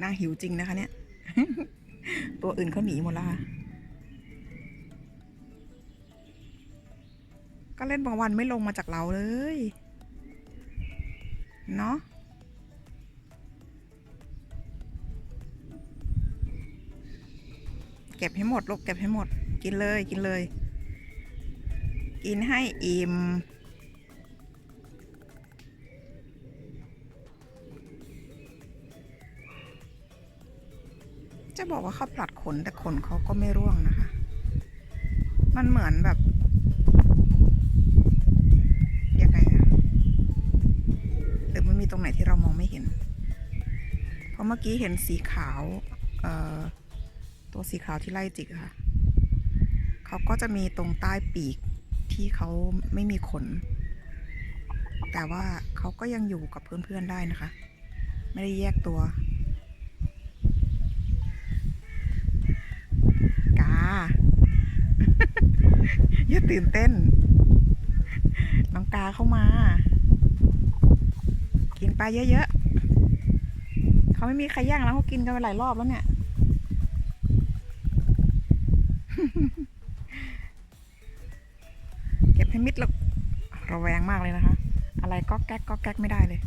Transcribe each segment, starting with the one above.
น่าหิวจริงนะคะ เนี่ย ตัวอื่นเขาหนีหมดแล้วค่ะก็เล่นบางวันไม่ลงมาจากเราเลย เนาะเก็บให้หมดลูกเก็บให้หมด กินเลยกินเลย กินให้อิ่ม จะบอกว่าเขาผลัดขนแต่ขนเขาก็ไม่ร่วงนะคะ มันเหมือนแบบยังไงอะหรือมันมีตรงไหนที่เรามองไม่เห็น เพราะเมื่อกี้เห็นสีขาวเอ่อตัวสีขาวที่ไล่จิกค่ะเขาก็จะมีตรงใต้ปีกที่เขาไม่มีขน แต่ว่าเขาก็ยังอยู่กับเพื่อนๆได้นะคะ ไม่ได้แยกตัว กา อย่าตื่นเต้น น้องกาเข้ามา กินไปเยอะๆ เขาไม่มีใครย่างแล้วเขากินกันไปหลายรอบแล้วเนี่ย เก็บให้มิดแล้วระแวงมากเลยนะคะ อะไรก็แก๊กก็แก๊กไม่ได้เลย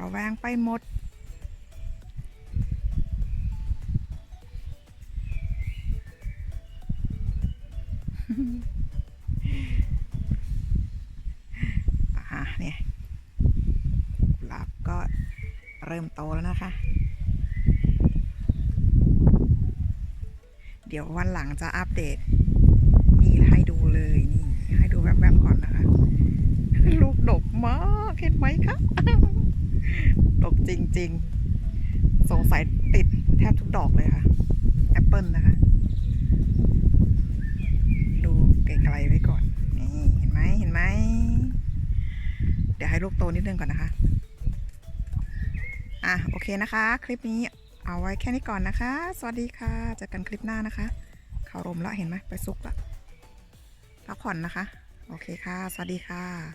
ระแวงไปหมด อ่าเนี่ยกุหลาบก็เริ่มโตแล้วนะคะ เดี๋ยววันหลังจะอัปเดตนี่ให้ดูเลยนี่ ให้ดูแวบๆก่อนนะคะ ลูกดกมากเห็นไหมคะดกจริง ๆ สงสัยติดแทบทุกดอกเลยค่ะ แอปเปิลนะคะ ดู ไกลไว้ก่อน นี่เห็นไหมเห็นไหม เดี๋ยวให้ลูกโตนิดนึงก่อนนะคะ อะโอเคนะคะ คลิปนี้เอาไว้แค่นี้ก่อนนะคะ สวัสดีค่ะเจอกันคลิปหน้านะคะ เขารมแล้วเห็นไหมไปซุกละพักผ่อนนะคะ โอเคค่ะ สวัสดีค่ะ